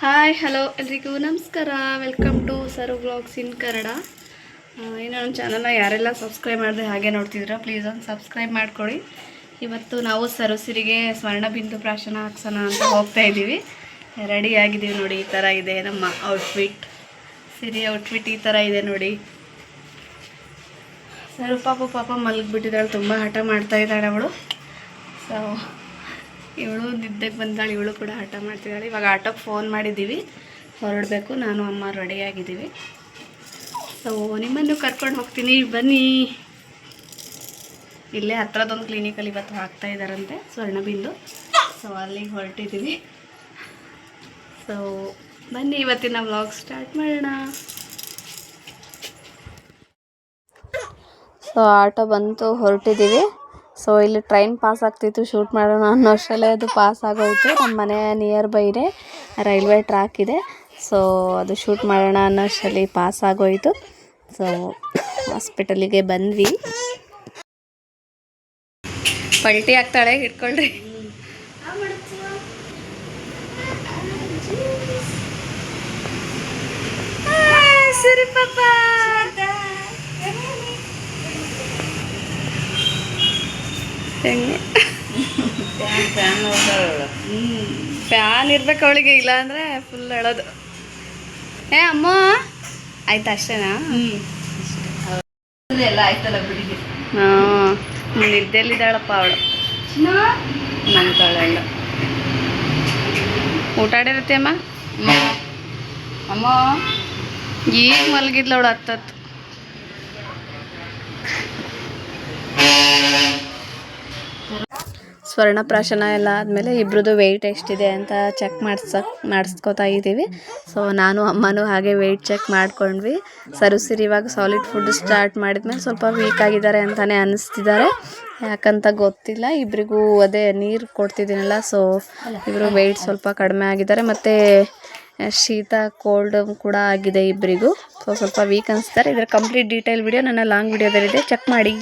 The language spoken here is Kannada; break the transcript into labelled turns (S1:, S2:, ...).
S1: ಹಾಯ್, ಹಲೋ ಎಲ್ರಿಗೂ ನಮಸ್ಕಾರ. Welcome to Saru blogs in Kannada ಇನ್ನು ನಮ್ಮ ಚಾನಲ್ನ ಯಾರೆಲ್ಲ ಸಬ್ಸ್ಕ್ರೈಬ್ ಮಾಡಿದ್ರೆ ಹಾಗೆ ನೋಡ್ತಿದ್ದೀರಾ ಪ್ಲೀಸ್ ಒಂದು ಸಬ್ಸ್ಕ್ರೈಬ್ ಮಾಡ್ಕೊಳ್ಳಿ ಇವತ್ತು ನಾವು ಸರಸಿರಿಗೆ ಸ್ವರ್ಣಬಿಂದು ಪ್ರಾಶನ ಹಾಕ್ಸೋಣ ಅಂತ ಹೋಗ್ತಾ ಇದ್ದೀವಿ. ರೆಡಿ ಆಗಿದ್ದೀವಿ ನೋಡಿ, ಈ ಥರ ಇದೆ ನಮ್ಮ ಔಟ್ಫಿಟ್ ಸಿರಿ ಔಟ್ಫಿಟ್ ಈ ಥರ ಇದೆ ನೋಡಿ. ಸರು ಪಾಪ ಪಾಪ ಮಲಗಿಬಿಟ್ಟಿದ್ದಾಳೆ, ತುಂಬ ಹಠ ಮಾಡ್ತಾ ಇದ್ದಾಳೆ ಅವಳು. ಸೊ ಇವಳು ನಿದ್ದೆಗೆ ಬಂದಾಳೆ, ಇವಳು ಕೂಡ ಆಟ ಮಾಡ್ತಿದ್ದಾಳೆ. ಇವಾಗ ಆಟೋಗೆ ಫೋನ್ ಮಾಡಿದ್ದೀವಿ. ಹೊರಡಬೇಕು, ನಾನು, ಅಮ್ಮ ರೆಡಿಯಾಗಿದ್ದೀವಿ. ಸೊ ನಿಮ್ಮನ್ನು ಕರ್ಕೊಂಡು ಹೋಗ್ತೀನಿ, ಬನ್ನಿ. ಇಲ್ಲೇ ಹತ್ರದೊಂದು ಕ್ಲಿನಿಕಲ್ಲಿ ಇವತ್ತು ಹಾಕ್ತಾ ಇದ್ದಾರಂತೆ ಸ್ವರ್ಣಬಿಂದು ಸೊ ಅಲ್ಲಿಗೆ ಹೊರಟಿದ್ದೀವಿ ಸೊ ಬನ್ನಿ, ಇವತ್ತಿನ ವ್ಲಾಗ್ ಸ್ಟಾರ್ಟ್ ಮಾಡೋಣ. ಸೊ ಆಟೋ ಬಂತು, ಹೊರಟಿದ್ದೀವಿ. ಸೊ ಇಲ್ಲಿ ಟ್ರೈನ್ ಪಾಸ್ ಆಗ್ತಿತ್ತು ಶೂಟ್ ಮಾಡೋಣ ಅನ್ನೋ ಅಷ್ಟರಲ್ಲೇ ಅದು ಪಾಸ್ ಆಗೋಯ್ತು. ನಮ್ಮ ಮನೆ ನಿಯರ್ ಬೈನೇ ರೈಲ್ವೆ ಟ್ರ್ಯಾಕ್ ಇದೆ. ಸೊ ಅದು ಶೂಟ್ ಮಾಡೋಣ ಅನ್ನೋ ಅಷ್ಟರಲ್ಲಿ ಪಾಸ್ ಆಗೋಯ್ತು. ಸೊ ಹಾಸ್ಪಿಟಲಿಗೆ ಬಂದ್ವಿ. ಪಲ್ಟಿ ಆಗ್ತಾಳೆ, ಹಿಡ್ಕೊಳ್ರಿ. ಸರಿ ಪಾಪ. ಹೆಂಗೆ? ಫ್ಯಾನ್ ಇರ್ಬೇಕು ಅವಳಿಗೆ ಇಲ್ಲ ಅಂದ್ರೆ ಫುಲ್ ಹೇಳೋದು ಏ ಅಮ್ಮ? ಆಯ್ತಾ ಅಷ್ಟೇನಾ?
S2: ಎಲ್ಲ ಆಯ್ತಲ್ಲ ಬಿಡಿ.
S1: ಹಾಂ ನಿದ್ದೆಲ್ಲಿದ್ದಾಳಪ್ಪ ಅವಳು. ನಂತಾಳೆಲ್ಲ ಊಟ ಆಡಿರತ್ತೆ ಅಮ್ಮ?
S2: ಅಮ್ಮ?
S1: ಈಗ ಮಲಗಿದ್ಲವಳು ಅವಳು ಹತ್ತತ್ತು. ಸ್ವರ್ಣಪ್ರಾಶನ ಎಲ್ಲ ಆದಮೇಲೆ ಇಬ್ರದ್ದು ವೆಯ್ಟ್ ಎಷ್ಟಿದೆ ಅಂತ ಚೆಕ್ ಮಾಡ್ಸಕ್ ಮಾಡಿಸ್ಕೊತಾ ಇದ್ದೀವಿ. ಸೊ ನಾನು, ಅಮ್ಮನೂ ಹಾಗೆ ವೆಯ್ಟ್ ಚೆಕ್ ಮಾಡ್ಕೊಂಡ್ವಿ. ಸರಿಸಿರಿ ಇವಾಗ ಸಾಲಿಡ್ ಫುಡ್ ಸ್ಟಾರ್ಟ್ ಮಾಡಿದ್ಮೇಲೆ ಸ್ವಲ್ಪ ವೀಕ್ ಆಗಿದ್ದಾರೆ ಅಂತಲೇ ಅನ್ನಿಸ್ತಿದ್ದಾರೆ ಯಾಕಂತ ಗೊತ್ತಿಲ್ಲ. ಇಬ್ರಿಗೂ ಅದೇ ನೀರು ಕೊಡ್ತಿದ್ದೀನಲ್ಲ ಸೊ ಇಬ್ಬರು ವೆಯ್ಟ್ ಸ್ವಲ್ಪ ಕಡಿಮೆ ಆಗಿದ್ದಾರೆ. ಮತ್ತು, ಶೀತ ಕೋಲ್ಡ್ ಕೂಡ ಆಗಿದೆ ಇಬ್ಬರಿಗೂ ಸೊ ಸ್ವಲ್ಪ ವೀಕ್ ಅನಿಸ್ತಾರೆ. ಇದರ ಕಂಪ್ಲೀಟ್ ಡೀಟೇಲ್ ವಿಡಿಯೋ ನನ್ನ ಲಾಂಗ್ ವಿಡಿಯೋದಲ್ಲಿದೆ ಚೆಕ್ ಮಾಡಿ.